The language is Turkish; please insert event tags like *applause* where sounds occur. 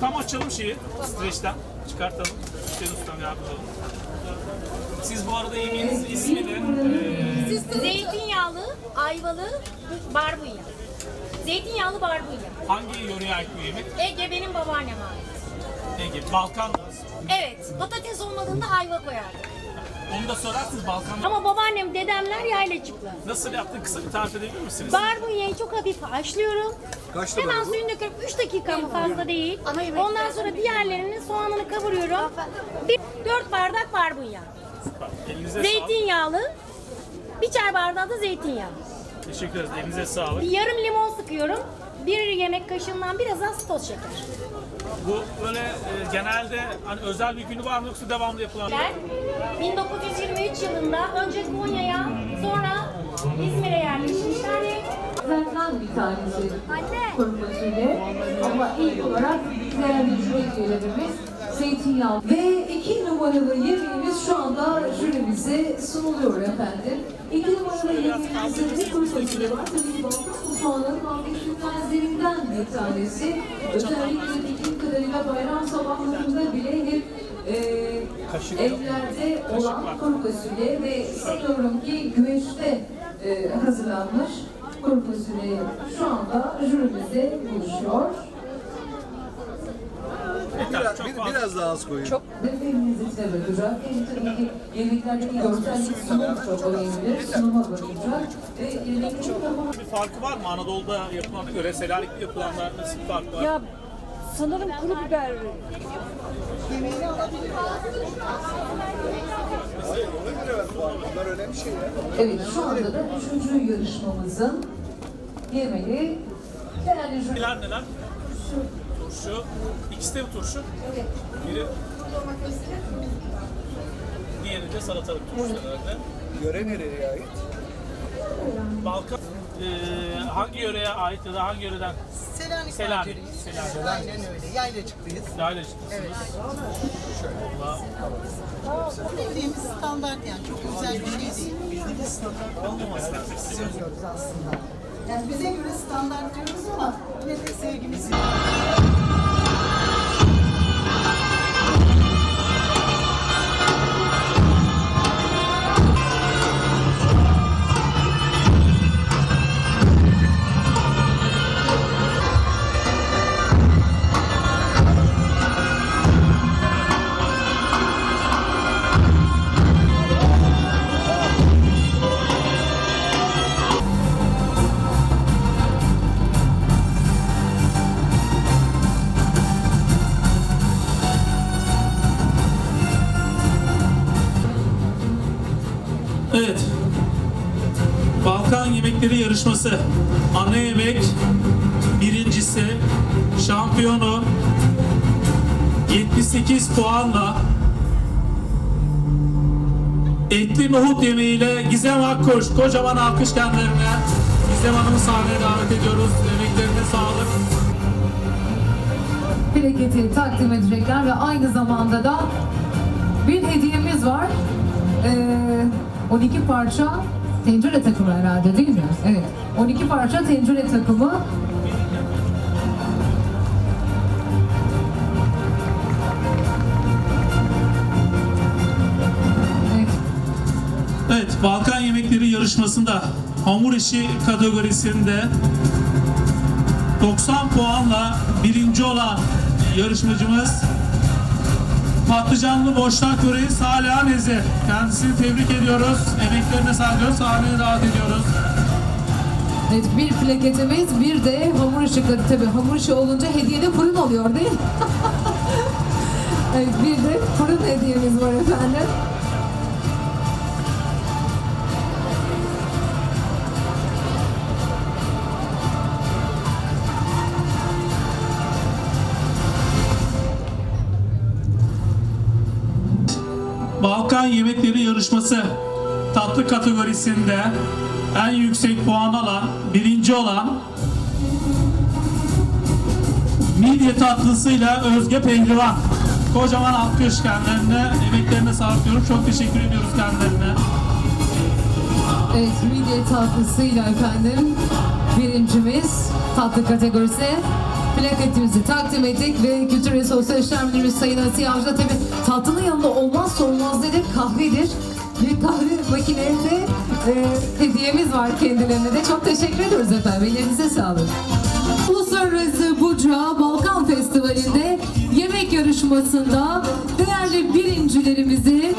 Tam açalım şeyi. Streçten çıkartalım. Hüseyin Ustam yardımcı olun. Siz bu arada yemeğinizin ismini e, Zeytinyağlı, ayvalı, barbunya. Zeytinyağlı barbunya. hangi yöreye ait bu yemek? Ege benim babaanneme ait. Ege, Balkan. Evet, patates olmadığında ayva koyardık. Onu da sorarsınız Balkanlar. Ama babaannem, dedemler yaylacıklı. Nasıl yaptın kısa bir tarif edebilir misiniz? Barbunyayı çok hafif haşlıyorum. Kaçta Hemen böyle bu? suyunu döküp 3 dakika mı fazla değil. Ondan sonra diğerlerinin soğanını kavuruyorum. Bir 4 bardak barbunya. Elinize sağlık. Zeytinyağlı. Bir çay bardağı da zeytinyağı. Teşekkür ederiz. Elinize sağlık. Bir yarım limon sıkıyorum. Bir yemek kaşığından biraz az toz şeker. Bu böyle e, genelde hani özel bir günü var mı yoksa devamlı yapılan? Ben 1923 yılında önce Konya'ya sonra İzmir'e yerleşmişler Zaten bir tanesi kuru fasulye ama ilk olarak değerli jüri üyelerimiz zeytinyağı ve iki numaralı yemeğimiz şu anda jürimize sunuluyor efendim. İki numaralı yemeğimizde de kuru fasulye var. Tabii ki Mutfağının vazgeçilmezlerinden bir tanesi. Özellikle bildiğim kadarıyla bayram sabahlarında bile hep e, evlerde olan kuru fasulye ve sanıyorum ki güveçte e, hazırlanmış kuru fasulye şu anda jürimize buluşuyor. Yeter, çok Bir, biraz daha az koyun. Defterinizi içine bakacak. Ki yemeklerdeki görsellik sunum çok önemli. Sunuma bakacak. Ve yemeklerin tamamı Bir farkı var mı? Anadolu'da yapılan, göre Selanik'te yapılanlar nasıl bir fark var? Ya sanırım kuru biber önemli şeyler. Evet şu anda da üçüncü yarışmamızın yemeği değerli jüri. Neler neler? Turşu. İkisi de mi turşu? Biri Diğeri de salatalık turşu herhalde. Göre nereye ait? Balkan eee, hangi yöreye ait ya da hangi yöreden? Selanik Selanik. Selanik. Selanik. Aynen öyle. Yaylacıklıyız. Yayla çıktısınız. Vallahi Bildiğimiz standart yani. Çok güzel bir şey değil. Bildiğimiz standart olmaması istiyoruz aslında. Yani bize göre standart diyoruz ama yine de sevgimiz Yarışması. Ana yemek birincisi şampiyonu 78 puanla etli nohut yemeğiyle Gizem Akkoş. Kocaman alkış kendilerine. Gizem Hanım'ı sahneye davet ediyoruz. Emeklerine sağlık. plaketi takdim edecekler ve aynı zamanda da bir hediyemiz var. Ee, 12 parça tencere takımı herhalde değil mi? Evet. 12 parça tencere takımı Evet. Evet, Balkan Yemekleri yarışmasında hamur işi kategorisinde 90 puanla birinci olan yarışmacımız Patlıcanlı Boşnak Böreği Salih Nezi. Kendisini tebrik ediyoruz. Emeklerine saygı sahneye davet ediyoruz. Evet bir plaketimiz bir de hamur ışıkları tabii hamur işi olunca hediye de fırın oluyor değil mi? *laughs* evet bir de fırın hediyemiz var efendim. Balkan Yemekleri Yarışması tatlı kategorisinde en yüksek puan alan, birinci olan midye tatlısıyla Özge Pehlivan. Kocaman alkış kendilerine, emeklerine sağlık diyorum. Çok teşekkür ediyoruz kendilerine. Evet midye tatlısıyla efendim birincimiz tatlı kategorisi plaketimizi takdim ettik ve Kültür ve Sosyal İşler Müdürümüz Sayın Asiye Avcı tabii tatlının yanında olmazsa olmaz nedir? Kahvedir. Bir kahve makinesi e, hediyemiz var kendilerine de. Çok teşekkür ediyoruz efendim. Ellerinize sağlık. Uluslararası Buca Balkan Festivali'nde yemek yarışmasında değerli birincilerimizi